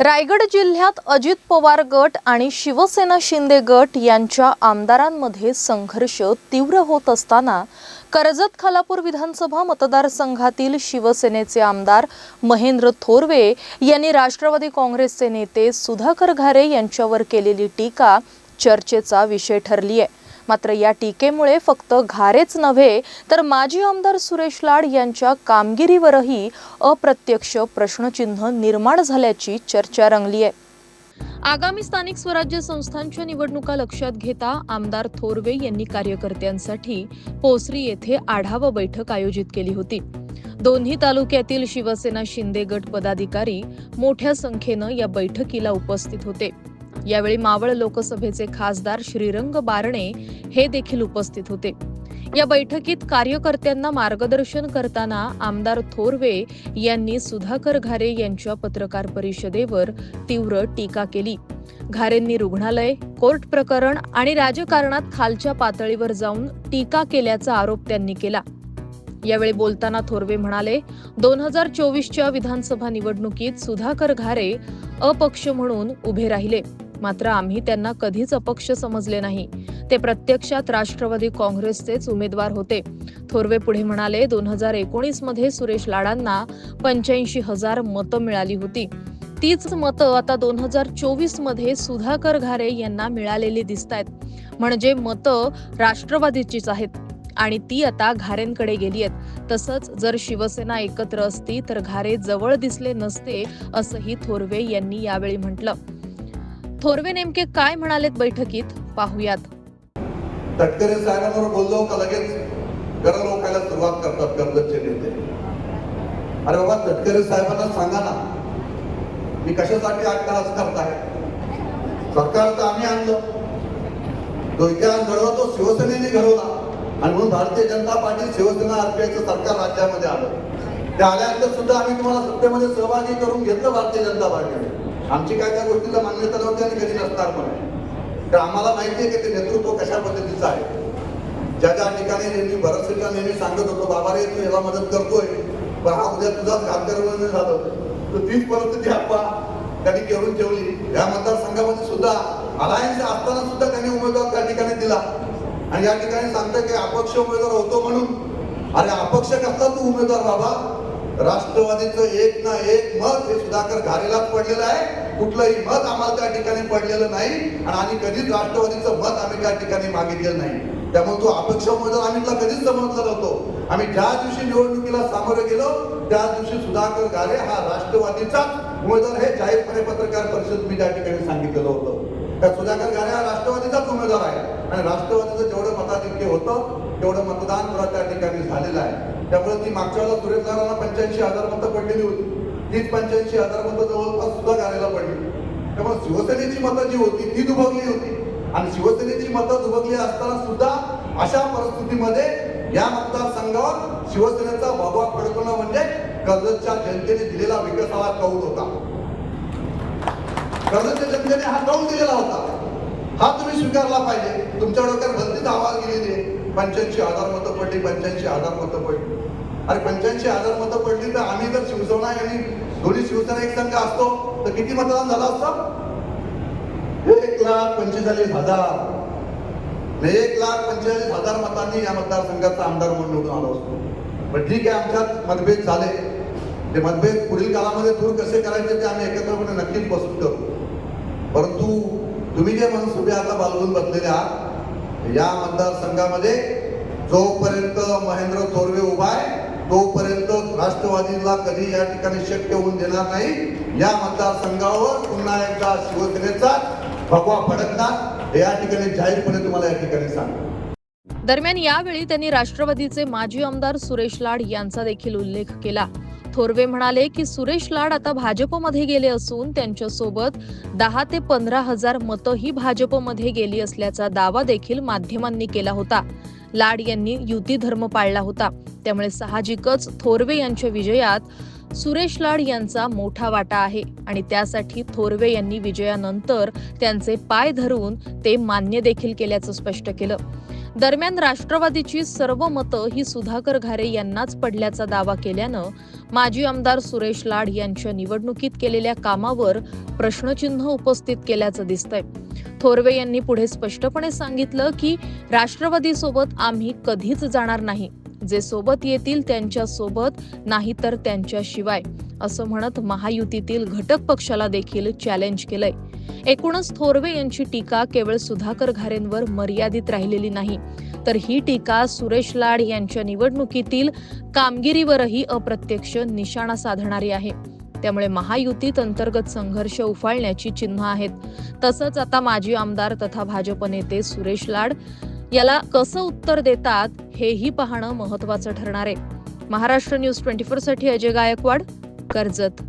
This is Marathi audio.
रायगड जिल्ह्यात अजित पवार गट आणि शिवसेना शिंदे गट यांच्या आमदारांमध्ये संघर्ष तीव्र होत असताना कर्जत खालापूर विधानसभा मतदारसंघातील शिवसेनेचे आमदार महेंद्र थोरवे यांनी राष्ट्रवादी काँग्रेसचे नेते सुधाकर घारे यांच्यावर केलेली टीका चर्चेचा विषय ठरली आहे मात्र या टीकेमुळे फक्त घारेच नव्हे तर माजी आमदार सुरेश लाड यांच्या कामगिरीवरही अप्रत्यक्ष प्रश्नचिन्ह निर्माण झाल्याची चर्चा रंगली आहे. आगामी स्थानिक स्वराज्य संस्थांच्या निवडणुका लक्षात घेता आमदार थोरवे यांनी कार्यकर्त्यांसाठी पोसरी येथे आढावा बैठक आयोजित केली होती. दोन्ही तालुक्यातील शिवसेना शिंदे गट पदाधिकारी मोठ्या संख्येनं या बैठकीला उपस्थित होते. यावेळी मावळ लोकसभेचे खासदार श्रीरंग बारणे हे देखील उपस्थित होते. या बैठकीत कार्यकर्त्यांना मार्गदर्शन करताना आमदार थोरवे यांनी सुधाकर घारे यांच्या पत्रकार परिषदेवर तीव्र टीका केली. घारेंनी रुग्णालय कोर्ट प्रकरण आणि राजकारणात खालच्या पातळीवर जाऊन टीका केल्याचा आरोप त्यांनी केला. यावेळी बोलताना थोरवे म्हणाले दोन हजार चोवीसच्या विधानसभा निवडणुकीत सुधाकर घारे अपक्ष म्हणून उभे राहिले. मात्र आम्ही त्यांना कधीच अपक्ष समजले नाही. ते प्रत्यक्षात राष्ट्रवादी काँग्रेसचेच उमेदवार होते. थोरवे पुढे म्हणाले दोन हजार एकोणीसमध्ये सुरेश लाडांना पंच्याऐंशी हजार मतं मिळाली होती. तीच मतं आता दोन हजार चोवीसमध्ये सुधाकर घारे यांना मिळालेली दिसत आहेत म्हणजे मतं राष्ट्रवादीचीच आहेत. आणि ती आता घारेंकडे गेली आहेत. तसंच जर शिवसेना एकत्र असती तर घारे जवळ दिसले नसते असंही थोरवे यांनी यावेळी म्हटलं. थोरवे नेमके काय म्हणालेत बैठकीत? पाहूयात. तटकरे साहेबांवर बोललो का लगेच? गरज लोकायला सुरुवात करतात कर्जतचे नेते. अरे बाबा तटकरे साहेबांना सांगा ना. मी कशासाठी आठ करताय? सरकार तर आम्ही आणलं. जो इतिहास घडवा तो शिवसेनेने घडवला. आणि म्हणून भारतीय जनता पार्टी शिवसेना आरपीआयचं सरकार राज्यामध्ये आलं. ते आल्यानंतर सुद्धा आम्ही तुम्हाला सत्तेमध्ये सहभागी करून घेतलं भारतीय जनता पार्टीने. आमची काय त्या गोष्टीला मान्यता नव्हती आणि कधी नसणार पण तर आम्हाला माहिती आहे की ते नेतृत्व कशा पद्धतीचं आहे. ज्या ज्या ठिकाणी नेहमी भरतसिंगला नेहमी सांगत होतो बाबा रे तू याला मदत करतोय पण हा उद्या तुझाच घातकर झालं. तर तीच परिस्थिती आप्पा त्यांनी करून ठेवली. या मतदारसंघामध्ये सुद्धा अलायन्स असताना सुद्धा त्यांनी उमेदवार त्या ठिकाणी दिला. आणि या ठिकाणी सांगतं की अपक्ष उमेदवार होतो म्हणून. अरे अपक्ष कसला तू उमेदवार बाबा? राष्ट्रवादीचं एक ना एक मत हे सुधाकर घारेलाच पडलेलं आहे. कुठलंही मत आम्हाला त्या ठिकाणी पडलेलं नाही आणि आम्ही कधीच राष्ट्रवादीचं मत आम्ही त्या ठिकाणी मागितलेलं नाही. त्यामुळे तो अपक्ष उमेदवार आम्ही तुला कधीच समजला नव्हतो. आम्ही ज्या दिवशी निवडणुकीला सामोरे गेलो त्या दिवशी सुधाकर घारे हा राष्ट्रवादीचा उमेदवार हे जाहीरपणे पत्रकार परिषद मी त्या ठिकाणी सांगितलेलं होतं. त्या सुधाकर घारे हा राष्ट्रवादीचाच उमेदवार आहे आणि राष्ट्रवादीचं जेवढं मताधिक्य होतं तेवढं मतदान सुद्धा त्या ठिकाणी झालेलं आहे. त्यामुळे ती मागच्या वेळेला सुरेशदारांना पंच्याऐंशी हजार मतं पडलेली होती. तीच पंच्याऐंशी हजार मतं जवळपास सुद्धा घालायला पडली. त्यामुळे शिवसेनेची मतं जी होती ती दुभगली होती. आणि शिवसेनेची मतं दुभगली असताना सुद्धा अशा परिस्थितीमध्ये या मतदारसंघावर शिवसेनेचा भगवा फडकवणं म्हणजे कर्जतच्या जनतेने दिलेला विकासाला कौल होता. कर्जतच्या जनतेने हा कौल दिलेला होता. हा तुम्ही स्वीकारला पाहिजे. तुमच्या डोक्यात भलतीच आवाज गेलेली आहे पंच्याऐंशी हजार मतं पडली पंच्याऐंशी हजार मतं पडली. अरे पंच्याऐंशी हजार मतं पडली तर आम्ही जर शिवसेना आणि दोन्ही शिवसेना एक संघ असतो तर किती मतदान झालं असतं? एक लाख पंचेचाळीस हजार. एक लाख पंचेचाळीस हजार मतांनी या मतदारसंघाचा आमदार म्हणून निवडून आलो असतो. पण ठीक आहे आमच्यात मतभेद झाले. ते मतभेद पुढील काळामध्ये दूर कसे करायचे ते आम्ही एकत्रपणे नक्कीच पसंत करू परंतु तुम्ही जे म्हणून सुभे आता बालवून बसलेले आहात या मतदारसंघामध्ये जोपर्यंत महेंद्र थोरवे उभा आहे तोपर्यंत राष्ट्रवादीला कधी या ठिकाणी शक्य होऊन देणार नाही. या मतदारसंघावर पुन्हा एकदा शिवसेनेचा भगवा फडकणार. या ठिकाणी जाहीरपणे तुम्हाला या ठिकाणी सांगतो. दरम्यान यावेळी त्यांनी राष्ट्रवादीचे माजी आमदार सुरेश लाड यांचा देखील उल्लेख केला. थोरवे म्हणाले की सुरेश लाड आता भाजपमध्ये गेले असून त्यांच्यासोबत दहा ते पंधरा हजार मतंही भाजपमध्ये गेली असल्याचा दावा देखील माध्यमांनी केला होता. लाड यांनी युती धर्म पाळला होता. त्यामुळे साहजिकच थोरवे यांच्या विजयात सुरेश लाड यांचा मोठा वाटा आहे आणि त्यासाठी थोरवे यांनी विजयानंतर त्यांचे पाय धरून ते मान्य देखील केल्याचं स्पष्ट केलं. दरम्यान राष्ट्रवादीची सर्व मतं ही सुधाकर घारे यांनाच पडल्याचा दावा केल्यानं माजी आमदार सुरेश लाड यांच्या निवडणुकीत केलेल्या कामावर प्रश्नचिन्ह उपस्थित केल्याचं दिसतंय. थोरवे यांनी पुढे स्पष्टपणे सांगितलं की राष्ट्रवादीसोबत आम्ही कधीच जाणार नाही. जे सोबत येतील त्यांच्यासोबत नाही तर त्यांच्याशिवाय असं म्हणत महायुतीतील घटक पक्षाला देखील चॅलेंज केलंय. एकूणच थोरवे यांची टीका केवळ सुधाकर घारेंवर मर्यादित राहिलेली नाही तर ही टीका सुरेश लाड यांच्या निवडणुकीतील कामगिरीवरही अप्रत्यक्ष निशाणा साधणारी आहे. त्यामुळे महायुतीत अंतर्गत संघर्ष उफाळण्याची चिन्ह आहेत. तसंच आता माजी आमदार तथा भाजप नेते सुरेश लाड याला कसं उत्तर देतात? हेही पाहणं महत्वाचं ठरणार आहे. महाराष्ट्र न्यूज ट्वेंटी फोरसाठी अजय गायकवाड कर्जत.